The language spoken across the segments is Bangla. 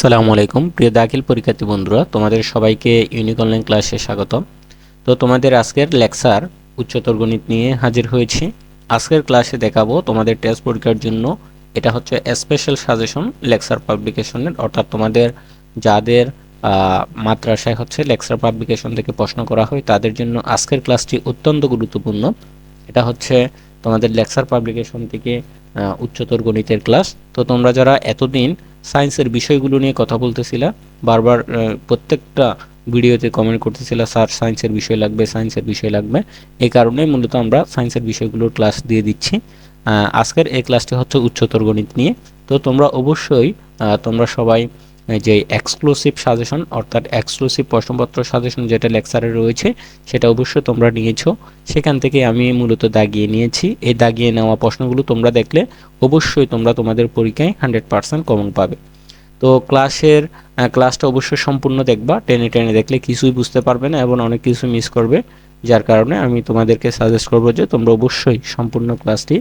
সালামু আলাইকুম। প্রিয় দাখিল পরীক্ষার্থী বন্ধুরা, তোমাদের সবাইকে ইউনিক অনলাইন ক্লাসে স্বাগত তো তোমাদের আজকের লেকচার উচ্চতর গণিত নিয়ে হাজির হয়েছি। আজকের ক্লাসে দেখাবো তোমাদের টেস্ট পরীক্ষার জন্য। এটা হচ্ছে স্পেশাল সাজেশন লেকচার পাবলিকেশনের অর্থাৎ তোমাদের যাদের মাদ্রাসায় হচ্ছে লেকচার পাবলিকেশন থেকে প্রশ্ন করা হয়, তাদের জন্য আজকের ক্লাসটি অত্যন্ত গুরুত্বপূর্ণ। এটা হচ্ছে তোমাদের লেকচার পাবলিকেশন থেকে উচ্চতর গণিতের ক্লাস তো তোমরা যারা এতদিন সায়েন্সের বিষয়গুলো নিয়ে কথা বলতেছিলা। বারবার প্রত্যেকটা ভিডিওতে কমেন্ট করতেছিলা, স্যার, সায়েন্সের বিষয় লাগবে, সায়েন্সের বিষয় লাগবে। এই কারণে মূলত আমরা সায়েন্সের বিষয়গুলোর ক্লাস দিয়ে দিচ্ছি। আজকের এই ক্লাসটি হচ্ছে উচ্চতর গণিত নিয়ে। তো তোমরা অবশ্যই তোমরা সবাই যে এক্সক্লুসিভ সাজেশন অর্থাৎ এক্সক্লুসিভ প্রশ্নপত্র সাজেশন যেটা লেকচারে রয়েছে, সেটা অবশ্যই তোমরা নিয়েছো। সেখান থেকে আমি মূলত দাগিয়ে নিয়েছি। এই দাগিয়ে নেওয়া প্রশ্নগুলো তোমরা দেখলে অবশ্যই তোমরা তোমাদের পরীক্ষায় হান্ড্রেড পার্সেন্ট কমন পাবে। তো ক্লাসের ক্লাসটা অবশ্যই সম্পূর্ণ দেখবা। টেনে টেনে দেখলে কিছুই বুঝতে পারবে না এবং অনেক কিছু মিস করবে। যার কারণে আমি তোমাদেরকে সাজেস্ট করব যে তোমরা অবশ্যই সম্পূর্ণ ক্লাসটি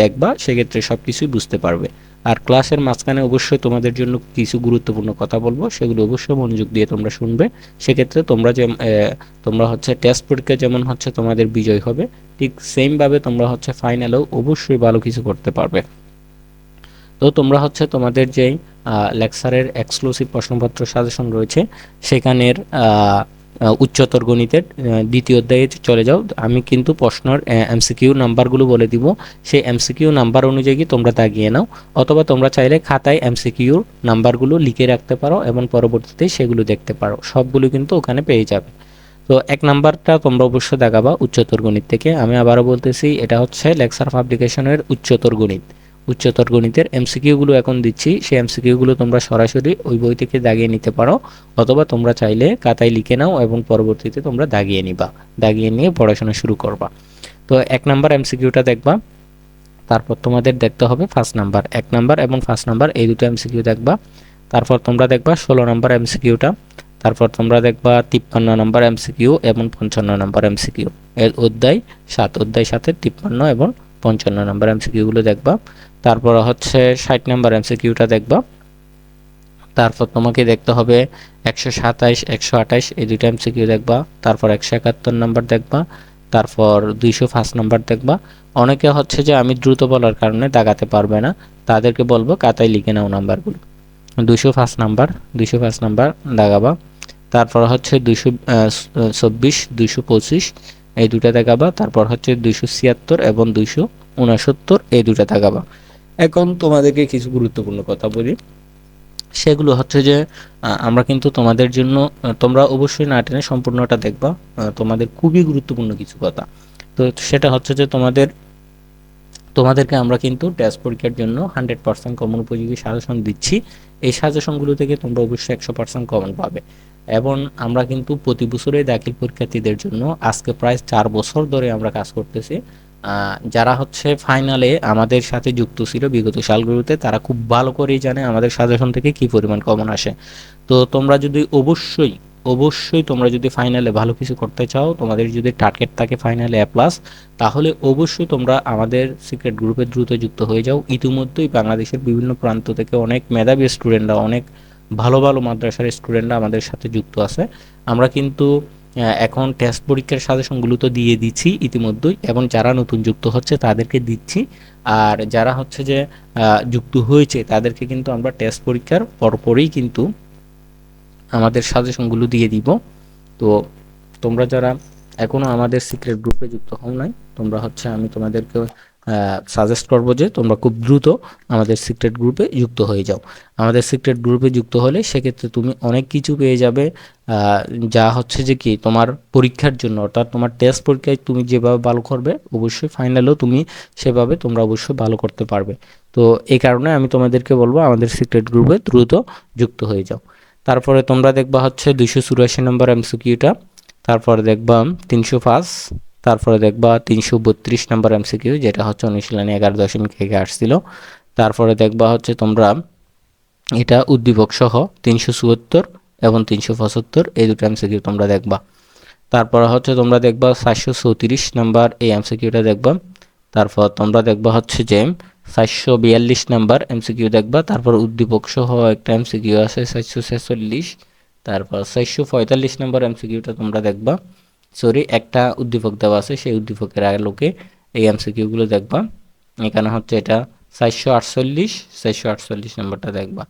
দেখবা। সেক্ষেত্রে সব কিছুই বুঝতে পারবে। আর ক্লাসের মাঝখানে অবশ্যই তোমাদের জন্য কিছু গুরুত্বপূর্ণ কথা বলব, সেগুলো অবশ্যই মনোযোগ দিয়ে তোমরা শুনবে। সেক্ষেত্রে তোমরা যে তোমরা হচ্ছে টেস্ট পরীক্ষা যেমন হচ্ছে তোমাদের বিজয় হবে, ঠিক সেমভাবে তোমরা হচ্ছে ফাইনালেও অবশ্যই ভালো কিছু করতে পারবে। তো তোমরা হচ্ছে তোমাদের যেই লেকচারের এক্সক্লুসিভ প্রশ্নপত্র সাজেশন রয়েছে, সেখানের উচ্চতর গণিতের দ্বিতীয় অধ্যায়ে চলে যাও। আমি কিন্তু প্রশ্নের এমসিকিউ নাম্বারগুলো বলে দিব। সেই এমসিকিউ নাম্বার অনুযায়ী তোমরা দাগিয়ে নাও। অথবা তোমরা চাইলে খাতায় এমসিকিউর নাম্বারগুলো লিখে রাখতে পারো এবং পরবর্তীতে সেগুলো দেখতে পারো। সবগুলো কিন্তু ওখানে পেয়ে যাবে। তো এক নাম্বারটা তোমরা অবশ্যই দেখাবা উচ্চতর গণিত থেকে। আমি আবারও বলতেছি, এটা হচ্ছে লেকচার পাবলিকেশনের উচ্চতর গণিত। উচ্চতর গণিতের এমসিকিউগুলো এখন দিচ্ছি। সেই এমসিকিউগুলো তোমরা সরাসরি ওই বই থেকে দাগিয়ে নিতে পারো অথবা তোমরা চাইলে খাতায় লিখে নাও এবং পরবর্তীতে তোমরা দাগিয়ে নিবা, দাগিয়ে নিয়ে পড়াশোনা শুরু করবা। তো এক নাম্বার এমসিকিউটা দেখবা, তারপর তোমাদের দেখতে হবে ফার্স্ট নাম্বার, এক নাম্বার এবং ফার্স্ট নাম্বার, এই দুটো এমসিকিউ দেখবা। তারপর তোমরা দেখবা ষোলো নাম্বার এমসিকিউটা, তারপর তোমরা দেখবা তিপ্পান্ন নম্বর এমসিকিউ এবং পঞ্চান্ন নম্বর এমসিকিউ। এর অধ্যায় সাত, অধ্যায় সাতের তিপ্পান্ন এবং পঞ্চান্ন নম্বর এমসিকিউগুলো দেখবা। তারপর হচ্ছে ষাট নম্বর এমসিকিউটা দেখবা। তারপর তোমাকে দেখতে হবে একশো সাতাইশ, একশো আঠাইশ, এই দুটো এমসিকিউ দেখবা। তারপর একশো একাত্তর নাম্বার দেখবা। তারপর দুইশো ফার্স্ট নাম্বার দেখবা। অনেকে হচ্ছে যে আমি দ্রুত বলার কারণে দাগাতে পারবে না। তাদেরকে বলব কাতায় লিখে নাও নাম্বারগুলো। দুইশো ফার্স্ট নাম্বার, দুইশো ফার্স্ট নাম্বার দাগাবা। তারপর হচ্ছে দুইশো চব্বিশ, দুইশো পঁচিশ, এই দুটা দেখাবা। তারপর হচ্ছে দুইশো ছিয়াত্তর এবং দুইশো উনসত্তর, এই দুটা দেখাবা। এখন তোমাদেরকে কিছু গুরুত্বপূর্ণ কথা বলি। সেগুলো হচ্ছে যে আমরা কিন্তু তোমাদের জন্য তোমরা অবশ্যই না টেনে সম্পূর্ণটা দেখবা তোমাদের খুবই গুরুত্বপূর্ণ কিছু কথা। তো সেটা হচ্ছে যে, তোমাদের, তোমাদেরকে আমরা কিন্তু টেস্ট পরীক্ষার জন্য হান্ড্রেড পার্সেন্ট কমন উপযোগী সাজেশন দিচ্ছি। এই সাজেশনগুলো থেকে তোমরা অবশ্যই একশো পার্সেন্ট কমন পাবে। এবং আমরা কিন্তু প্রতি বছরেই দাখিল পরীক্ষার্থীদের জন্য আজকে প্রায় চার বছর ধরে আমরা কাজ করতেছি। যারা হচ্ছে ফাইনালে আমাদের সাথে যুক্ত ছিল বিগত সালগুলোতে, তারা খুব ভালো করেই জানে আমাদের সাজেশন থেকে কি পরিমাণ কমন আসে। তো তোমরা যদি অবশ্যই অবশ্যই তোমরা যদি ফাইনালে ভালো কিছু করতে চাও, তোমাদের যদি টার্গেট থাকে ফাইনালে এ প্লাস তাহলে অবশ্যই তোমরা আমাদের সিক্রেট গ্রুপে দ্রুত যুক্ত হয়ে যাও। ইতিমধ্যেই বাংলাদেশের বিভিন্ন প্রান্ত থেকে অনেক মেধাবী স্টুডেন্টরা অনেক ভালো ভালো মাদ্রাসার স্টুডেন্টরা আমাদের সাথে যুক্ত আছে। আমরা কিন্তু এখন টেস্ট পরীক্ষার সাজেশনগুলো তো দিয়ে দিচ্ছি ইতিমধ্যেই, এবং যারা নতুন যুক্ত হচ্ছে তাদেরকে দিচ্ছি। আর যারা হচ্ছে যে যুক্ত হয়েছে তাদেরকে কিন্তু আমরা টেস্ট পরীক্ষার পরপরই কিন্তু আমাদের সাজেশনগুলো দিয়ে দিব। তো তোমরা যারা এখনও আমাদের সিক্রেট গ্রুপে যুক্ত হও নাই, তোমরা হচ্ছে আমি তোমাদেরকে সাজেস্ট করব যে তোমরা খুব দ্রুত আমাদের সিক্রেট গ্রুপে যুক্ত হয়ে যাও। আমাদের সিক্রেট গ্রুপে যুক্ত হলে সেক্ষেত্রে তুমি অনেক কিছু পেয়ে যাবে। যা হচ্ছে যে কি তোমার পরীক্ষার জন্য, অর্থাৎ তোমার টেস্ট পরীক্ষায় তুমি যেভাবে ভালো করবে, অবশ্যই ফাইনালেও তুমি সেভাবে তোমরা অবশ্যই ভালো করতে পারবে। তো এই কারণে আমি তোমাদেরকে বলব আমাদের সিক্রেট গ্রুপে দ্রুত যুক্ত হয়ে যাও। তারপরে তোমরা দেখবা হচ্ছে দুইশো চুরাশি নম্বর এমসিকিউটা তারপরে দেখবা তিনশো পাঁচ। তারপরে দেখবা তিনশো বত্রিশ নম্বর এমসিকিউ যেটা হচ্ছে অনুশীলনী এগারো দশমিক থেকে আসছিল তারপরে দেখবা হচ্ছে তোমরা এটা উদ্দীপক সহ তিনশো চুয়াত্তর এবং তিনশো পঁচাত্তর, এই দুটো এমসিকিউ তোমরা দেখবা। তারপরে হচ্ছে তোমরা দেখবা চারশো চৌত্রিশ নাম্বার এই এমসিকিউটা দেখবা। তারপর তোমরা দেখবা হচ্ছে যে সাতশো বিয়াল্লিশ নাম্বার এমসিকিউ দেখবা। তারপর উদ্দীপক সহ একটা এমসিকিউ আছে, চারশো ছেচল্লিশ। তারপর চারশো পঁয়তাল্লিশ নাম্বার এমসিকিউটা তোমরা দেখবা। সরি, একটা উদ্দীপক দেওয়া আছে, সেই উদ্দীপকের আলোকে এই এমসিকিউগুলো দেখবা। এখানে হচ্ছে এটা চারশো আটচল্লিশ চারশো আটচল্লিশ নম্বরটা দেখবা।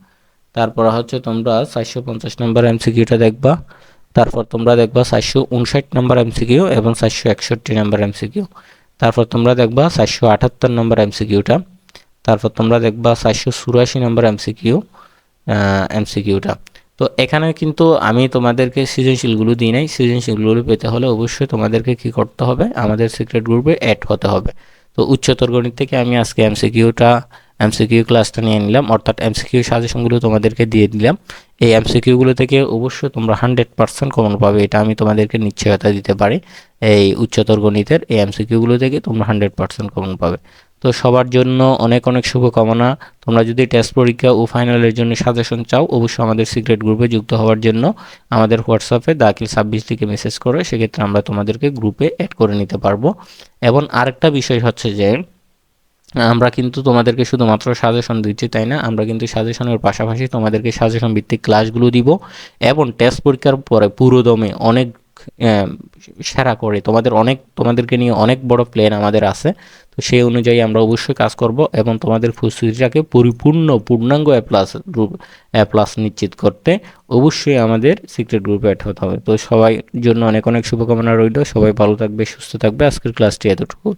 তারপর হচ্ছে তোমরা চারশো পঞ্চাশ নাম্বার এমসিকিউটা দেখবা। তারপর তোমরা দেখবা চারশো উনষাট নাম্বার এমসিকিউ এবং চারশো একষট্টি নাম্বার এমসিকিউ তারপর তোমরা দেখবা চারশো আটাত্তর নাম্বার এমসিকিউটা তারপর তোমরা দেখবা চারশো চুরাশি নাম্বার এমসিকিউ এমসিকিউটা তো এখানে কিন্তু আমি তোমাদেরকে সৃজনশীলগুলো দিই নাই। সৃজনশীলগুলো পেতে হলে অবশ্যই তোমাদেরকে কি করতে হবে? আমাদের সিক্রেট গ্রুপে অ্যাড হতে হবে। তো উচ্চতর গণিত থেকে আমি আজকে এমসিকিউটা এমসিকিউ ক্লাসটা নিয়ে নিলাম, অর্থাৎ এমসিকিউ সাজেশনগুলো তোমাদেরকে দিয়ে দিলাম। এই এমসিকিউগুলো থেকে অবশ্যই তোমরা হান্ড্রেড পার্সেন্ট কমন পাবে, এটা আমি তোমাদেরকে নিশ্চয়তা দিতে পারি। এই উচ্চতর গণিতের এই এমসিকিউগুলো থেকে তোমরা হান্ড্রেড পার্সেন্ট কমন পাবে। তো সবার জন্য অনেক অনেক শুভকামনা। তোমরা যদি টেস্ট পরীক্ষা ও ফাইনালের জন্য সাজেশন চাও, অবশ্যই আমাদের সিক্রেট গ্রুপে যুক্ত হওয়ার জন্য আমাদের হোয়াটসঅ্যাপে দাখিল ছাব্বিশ থেকে মেসেজ করে, সেক্ষেত্রে আমরা তোমাদেরকে গ্রুপে অ্যাড করে নিতে পারব। এবং আরেকটা বিষয় হচ্ছে যে আমরা কিন্তু তোমাদেরকে শুধুমাত্র সাজেশন দিচ্ছি, তাই না? আমরা কিন্তু সাজেশনের পাশাপাশি তোমাদেরকে সাজেশন ভিত্তিক ক্লাসগুলো দিব এবং টেস্ট পরীক্ষার পরে পুরোদমে অনেক সেরা করে তোমাদের অনেক, তোমাদেরকে নিয়ে অনেক বড় প্ল্যান আমাদের আছে। তো সেই অনুযায়ী আমরা অবশ্যই কাজ করব এবং তোমাদের প্রস্তুতিটাকে পরিপূর্ণ পূর্ণাঙ্গ এ প্লাস এ প্লাস নিশ্চিত করতে অবশ্যই আমাদের সিক্রেট গ্রুপে অ্যাড হতে হবে। তো সবাই জন্য অনেক অনেক শুভকামনা রইল। সবাই ভালো থাকবে, সুস্থ থাকবে। আজকের ক্লাসটি এতটুকু।